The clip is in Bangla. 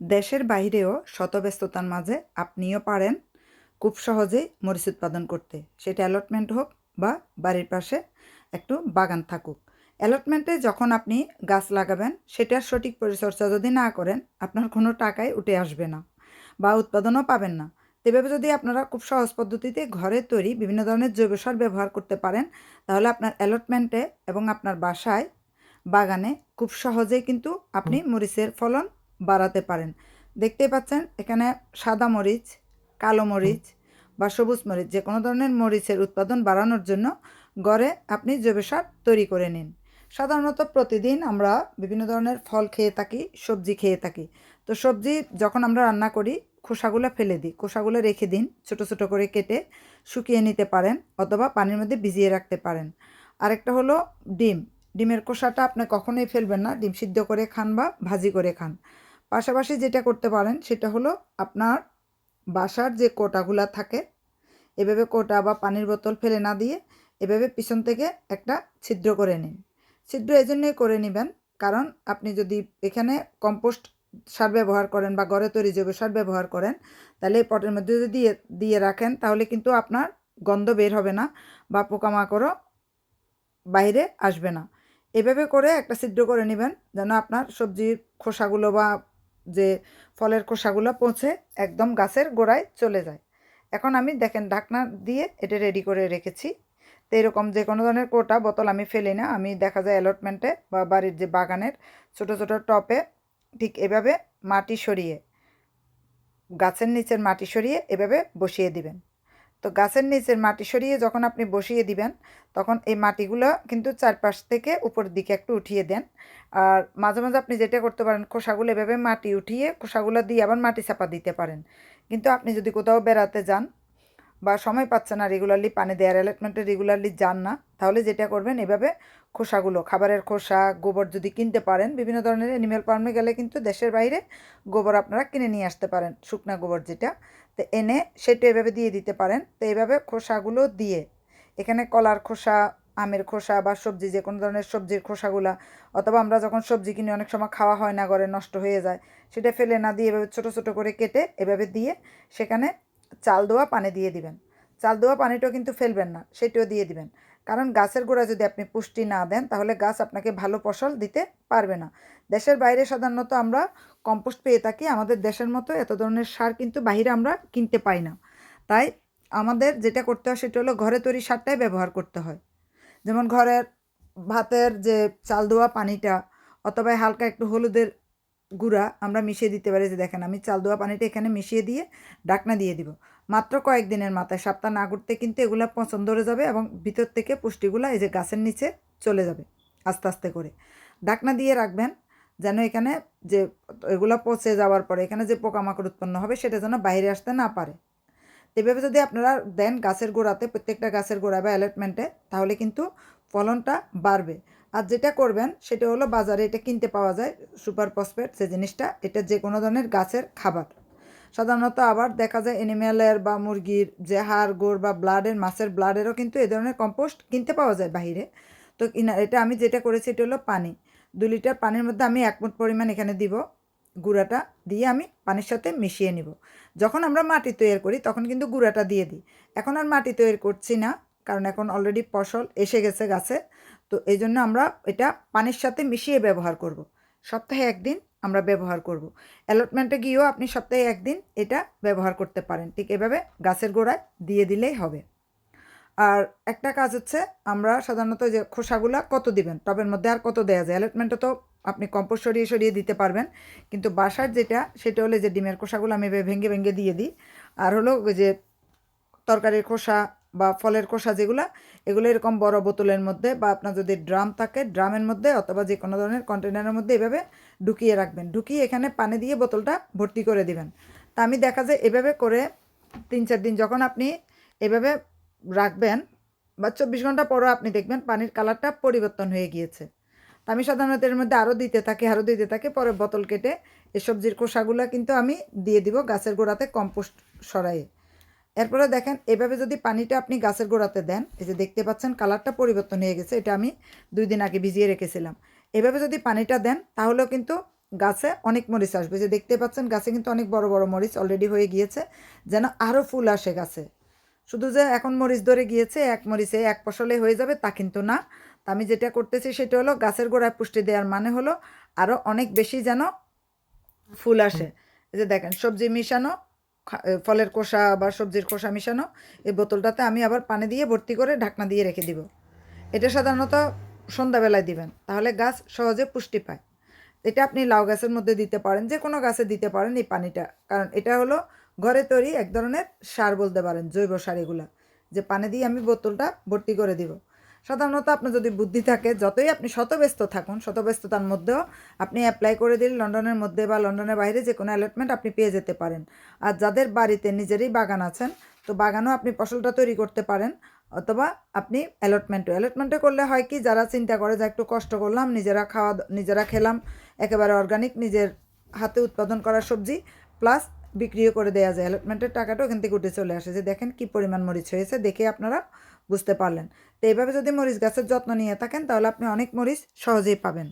দেশের বাইরেও শতব্যস্ততার মাঝে আপনিও পারেন খুব সহজেই মরিচ উৎপাদন করতে। সেটা অ্যালটমেন্ট হোক বা বাড়ির পাশে একটু বাগান থাকুক। অ্যালটমেন্টে যখন আপনি গাছ লাগাবেন, সেটার সঠিক পরিচর্যা যদি না করেন, আপনার কোনো টাকাই উঠে আসবে না বা উৎপাদনও পাবেন না। এভাবে যদি আপনারা খুব সহজ পদ্ধতিতে ঘরে তৈরি বিভিন্ন ধরনের জৈব সার ব্যবহার করতে পারেন, তাহলে আপনার অ্যালটমেন্টে এবং আপনার বাসায় বাগানে খুব সহজেই কিন্তু আপনি মরিচের ফলন বাড়াতে পারেন। দেখতেই পাচ্ছেন, এখানে সাদা মরিচ, কালো মরিচ বা সবুজ মরিচ যে কোনো ধরনের মরিচের উৎপাদন বাড়ানোর জন্য গড়ে আপনি জৈব সার তৈরি করে নিন। সাধারণত প্রতিদিন আমরা বিভিন্ন ধরনের ফল খেয়ে থাকি, সবজি খেয়ে থাকি। তো সবজি যখন আমরা রান্না করি, খোসাগুলো ফেলে দিই। খোসাগুলো রেখে দিন, ছোট ছোট করে কেটে শুকিয়ে নিতে পারেন অথবা পানির মধ্যে ভিজিয়ে রাখতে পারেন। আরেকটা হলো ডিম। ডিমের খোসাটা আপনি কখনোই ফেলবেন না। ডিম সিদ্ধ করে খান বা ভাজি করে খান। পাশাপাশি যেটা করতে পারেন সেটা হলো আপনার বাসার যে কোটাগুলা থাকে, এভাবে কোটা বা পানির বোতল ফেলে না দিয়ে এভাবে পিছন থেকে একটা ছিদ্র করে নিন। ছিদ্র এই জন্যই করে নেবেন কারণ আপনি যদি এখানে কম্পোস্ট সার ব্যবহার করেন বা ঘরে তৈরি জৈব সার ব্যবহার করেন, তাহলে এই পটের মধ্যে যদি দিয়ে দিয়ে রাখেন তাহলে কিন্তু আপনার গন্ধ বের হবে না বা পোকামাকড়ও বাইরে আসবে না। এভাবে করে একটা ছিদ্র করে নেবেন যেন আপনার সবজির খোসাগুলো বা যে ফলের খোসাগুলো পৌঁছে একদম গাছের গোড়ায় চলে যায়। এখন আমি দেখেন ঢাকনা দিয়ে এটা রেডি করে রেখেছি। তো এরকম যে কোনো ধরনের কোটা, বোতল আমি ফেলি না। আমি দেখা যায় অ্যালটমেন্টে বা বাড়ির যে বাগানের ছোট ছোট টপে ঠিক এভাবে মাটি সরিয়ে, গাছের নিচের মাটি সরিয়ে এভাবে বসিয়ে দিবেন। তো গাছের নিচের মাটি সরিয়ে যখন আপনি বসিয়ে দিবেন, তখন এই মাটিগুলো কিন্তু চারপাশ থেকে উপরের দিকে একটু উঠিয়ে দেন। আর মাঝে মাঝে আপনি যেটা করতে পারেন, খোসাগুলো এভাবে মাটি উঠিয়ে খোসাগুলো দিয়ে আবার মাটি চাপা দিতে পারেন। কিন্তু আপনি যদি কোথাও বেড়াতে যান বা সময় পাচ্ছেন না রেগুলারলি পানি দেওয়ার অ্যালটমেন্টে রেগুলারলি যান না, তাহলে যেটা করবেন এভাবে খোসাগুলো, খাবারের খোসা, গোবর যদি কিনতে পারেন, বিভিন্ন ধরনের অ্যানিম্যাল ফার্মে গেলে কিন্তু দেশের বাইরে গোবর আপনারা কিনে নিয়ে আসতে পারেন, শুকনা গোবর যেটা। তো এনে সেটা এভাবে দিয়ে দিতে পারেন। তো এইভাবে খোসাগুলো দিয়ে, এখানে কলার খোসা, আমের খোসা বা সবজি, যে কোনো ধরনের সবজির খোসাগুলা, অথবা আমরা যখন সবজি কিনি, অনেক সময় খাওয়া হয় না, ঘরে নষ্ট হয়ে যায়, সেটা ফেলে না দিয়ে এভাবে ছোটো ছোটো করে কেটে এভাবে দিয়ে সেখানে চাল দেওয়া পানি দিয়ে দিবেন। চাল দেওয়া পানিটাও কিন্তু ফেলবেন না, সেটাও দিয়ে দিবেন। কারণ গাছের গোড়া যদি আপনি পুষ্টি না দেন, তাহলে গাছ আপনাকে ভালো ফসল দিতে পারবে না। দেশের বাইরে সাধারণত আমরা কম্পোস্ট পেয়ে থাকি, আমাদের দেশের মতো এত ধরনের সার কিন্তু বাইরে আমরা কিনতে পাই না। তাই আমাদের যেটা করতে হয় সেটা হলো ঘরে তৈরি সারটাই ব্যবহার করতে হয়। যেমন ঘরের ভাতের যে চাল দেওয়া পানিটা অথবা হালকা একটু হলুদের গুঁড়া আমরা মিশিয়ে দিতে পারি, যে দেখেন আমি চাল দেওয়া পানিটা এখানে মিশিয়ে দিয়ে ডাকনা দিয়ে দিব। মাত্র কয়েকদিনের মাথায়, সপ্তাহ না ঘুরতে কিন্তু এগুলো পছন্দ ধরে যাবে এবং ভিতর থেকে পুষ্টিগুলো এই যে গাছের নিচে চলে যাবে আস্তে আস্তে করে। ডাকনা দিয়ে রাখবেন যেন এখানে যে এগুলো পচে যাওয়ার পরে, এখানে যে পোকামাকড় উৎপন্ন হবে, সেটা যেন বাইরে আসতে না পারে। এভাবে যদি আপনারা দেন গাছের গোড়াতে, প্রত্যেকটা গাছের গোড়া বা অ্যালটমেন্টে তাহলে কিন্তু ফলনটা বাড়বে। আর যেটা করবেন, সেটা হলো বাজারে এটা কিনতে পাওয়া যায়, সুপার ফসফেট যে জিনিসটা, এটা যে কোনো ধরনের গাছের খাবার। সাধারণত আবার দেখা যায় এনিম্যালের বা মুরগির যে হাড়, গোড় বা ব্লাডের মাছের ব্লাডেরও কিন্তু এ ধরনের কম্পোস্ট কিনতে পাওয়া যায় বাইরে তো এটা আমি যেটা করেছি, এটা হলো পানি। দু লিটার পানির মধ্যে আমি এক মুঠ পরিমাণ এখানে দিব গুঁড়াটা দিয়ে আমি পানির সাথে মিশিয়ে নিব। যখন আমরা মাটি তৈরি করি তখন কিন্তু গুঁড়াটা দিয়ে দিই। এখন আর মাটি তৈরি করছি না, কারণ এখন অলরেডি ফসল এসে গেছে গাছে। তো এই জন্য আমরা এটা পানির সাথে মিশিয়ে ব্যবহার করব। সপ্তাহে একদিন আমরা ব্যবহার করব। অ্যালটমেন্টে গিয়েও আপনি সপ্তাহে একদিন এটা ব্যবহার করতে পারেন। ঠিক এভাবে গাছের গোড়ায় দিয়ে দিলেই হবে। আর একটা কাজ হচ্ছে, আমরা সাধারণত যে খোসাগুলা কত দিবেন? টবের মধ্যে আর কত দেওয়া যায়? অ্যালটমেন্টে তো আপনি কম্পোস্ট সরিয়ে সরিয়ে দিতে পারবেন। কিন্তু বাসার যেটা, সেটা হলো যে ডিমের খোসাগুলো আমি ভেঙে ভেঙে দিয়ে দিই। আর হলো যে তরকারির খোসা বা ফলের খোসা যেগুলো, এগুলো এরকম বড় বোতলের মধ্যে বা আপনার যদি ড্রাম থাকে, ড্রামের মধ্যে অথবা যে কোনো ধরনের কন্টেনারের মধ্যে এভাবে ঢুকিয়ে রাখবেন। ঢুকিয়ে এখানে পানি দিয়ে বোতলটা ভর্তি করে দিবেন। তা আমি দেখা যায় এভাবে করে তিন চার দিন, যখন আপনি এভাবে রাখবেন, বা চব্বিশ ঘণ্টা পরও আপনি দেখবেন পানির কালারটা পরিবর্তন হয়ে গিয়েছে। আমি সাধারণত এর মধ্যে আরও দিতে থাকি, আরও দিতে থাকি, পরে বোতল কেটে এই সবজির খোসাগুলো কিন্তু আমি দিয়ে দিব গাছের গোড়াতে কম্পোস্ট সরাইয়ে। এরপরে দেখেন, এভাবে যদি পানিটা আপনি গাছের গোড়াতে দেন, এই যে দেখতে পাচ্ছেন কালারটা পরিবর্তন হয়ে গেছে, এটা আমি দুই দিন আগে ভিজিয়ে রেখেছিলাম। এভাবে যদি পানিটা দেন, তাহলেও কিন্তু গাছে অনেক মরিচ আসবে। যে দেখতে পাচ্ছেন গাছে কিন্তু অনেক বড় বড় মরিচ অলরেডি হয়ে গিয়েছে, যেন আরও ফুল আসে গাছে। শুধু যে এখন মরিচ ধরে গিয়েছে, এক মরিচে এক ফসলে হয়ে যাবে তা কিন্তু না। আমি যেটা করতেছি সেটা হলো গাছের গোড়ায় পুষ্টি দেওয়ার মানে হলো আরও অনেক বেশি যেন ফুল আসে। যে দেখেন, সবজি মিশানো ফলের খোসা বা সবজির খোসা মিশানো, এই বোতলটাতে আমি আবার পানি দিয়ে ভর্তি করে ঢাকনা দিয়ে রেখে দিব। এটা সাধারণত সন্ধ্যাবেলায় দিবেন, তাহলে গাছ সহজে পুষ্টি পায়। এটা আপনি লাউ গাছের মধ্যে দিতে পারেন যে কোনো গাছে দিতে পারেন এই পানিটা, কারণ এটা হলো ঘরে তৈরি এক ধরনের সার বলতে পারেন, জৈব সার এগুলা, যে পানি দিয়ে আমি বোতলটা ভর্তি করে দিব। সাধারণত আপনার যদি বুদ্ধি থাকে, যতই আপনি শতব্যস্ত থাকুন, শতব্যস্ততার মধ্যেও আপনি অ্যাপ্লাই করে দিলে লন্ডনের মধ্যে বা লন্ডনের বাইরে যে কোনো অ্যালটমেন্ট আপনি পেয়ে যেতে পারেন। আর যাদের বাড়িতে নিজেরই বাগান আছেন, তো বাগানও আপনি ফসলটা তৈরি করতে পারেন, অথবা আপনি অ্যালটমেন্টও অ্যালটমেন্টে করলে হয় কি, যারা চিন্তা করে যে একটু কষ্ট করলাম, নিজেরা খাওয়া, নিজেরা খেলাম, একেবারে অর্গানিক নিজের হাতে উৎপাদন করা সবজি প্লাস বিক্রিও করে দেওয়া যায়। অ্যালটমেন্টের টাকাটাও এখান থেকে উঠে চলে আসে। যে দেখেন কি পরিমাণ মরিচ হয়েছে, দেখে আপনারা বুঝতে পারলেন। তো এইভাবে যদি মরিচ গাছের যত্ন নিয়ে থাকেন, তাহলে আপনি অনেক মরিচ সহজেই পাবেন।